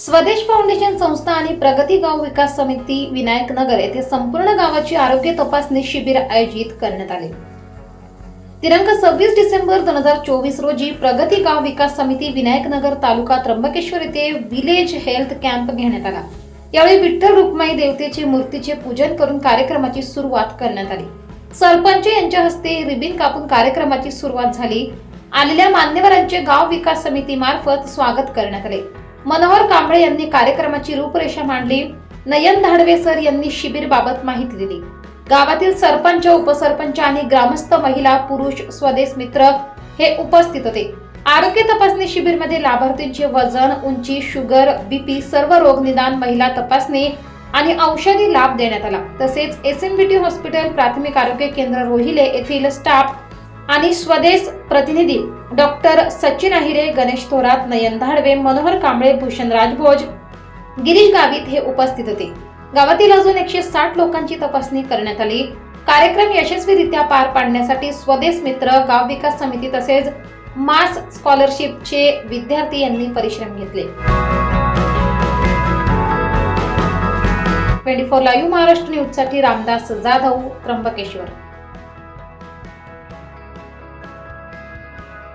स्वदेश foundation संस्था आणि प्रगती गाव विकास समिती विनायक नगर येथे संपूर्ण गावाची आरोग्य तपासणी शिबिर आयोजित करण्यात आले. दिनांक सव्वीस डिसेंबर दोन हजार चोवीस रोजी प्रगती गाव विकास समिती विनायक नगर तालुका त्र्यंबकेश्वर येथे विलेज हेल्थ कॅम्प घेण्यात आला. यावेळी विठ्ठल रुक्माई देवतेचे मूर्तीचे पूजन करून कार्यक्रमाची सुरुवात करण्यात आली. सरपंच यांच्या हस्ते रिबिन कापून कार्यक्रमाची सुरुवात झाली. आलेल्या मान्यवरांचे गाव विकास समिती मार्फत स्वागत करण्यात आले. मनोहर कांबळे यांनी कार्यक्रमाची रूपरेषा मांडली. नयन धाडवे सर यांनी शिबिर बाबत माहिती दिली. गावातील सरपंच उपसरपंच आणि ग्रामस्थ महिला पुरुष स्वदेश मित्र हे उपस्थित होते. आरोग्य तपासणी शिबिरमध्ये लाभार्थींचे वजन उंची शुगर बीपी सर्व रोग निदान महिला तपासणी आणि औषधी लाभ देण्यात आला. तसेच S M B T hospital प्राथमिक आरोग्य केंद्र रोहिले येथील स्टाफ आणि स्वदेश प्रतिनिधी डॉक्टर सचिन अहिरे गणेश थोरात नयन धाडवे मनोहर कांबळे भूषण राजभोज गिरीश गावित हे उपस्थित होते. गावातील अजून एकशे साठ लोकांची तपासणी करण्यात आली. कार्यक्रम यशस्वीरित्या पार पाडण्यासाठी स्वदेश मित्र गाव विकास समिती तसेच मास स्कॉलरशिपचे विद्यार्थी यांनी परिश्रम घेतले. ट्वेंटी फोर लाईव्ह महाराष्ट्र न्यूजसाठी रामदास जाधव त्र्यंबकेश्वर.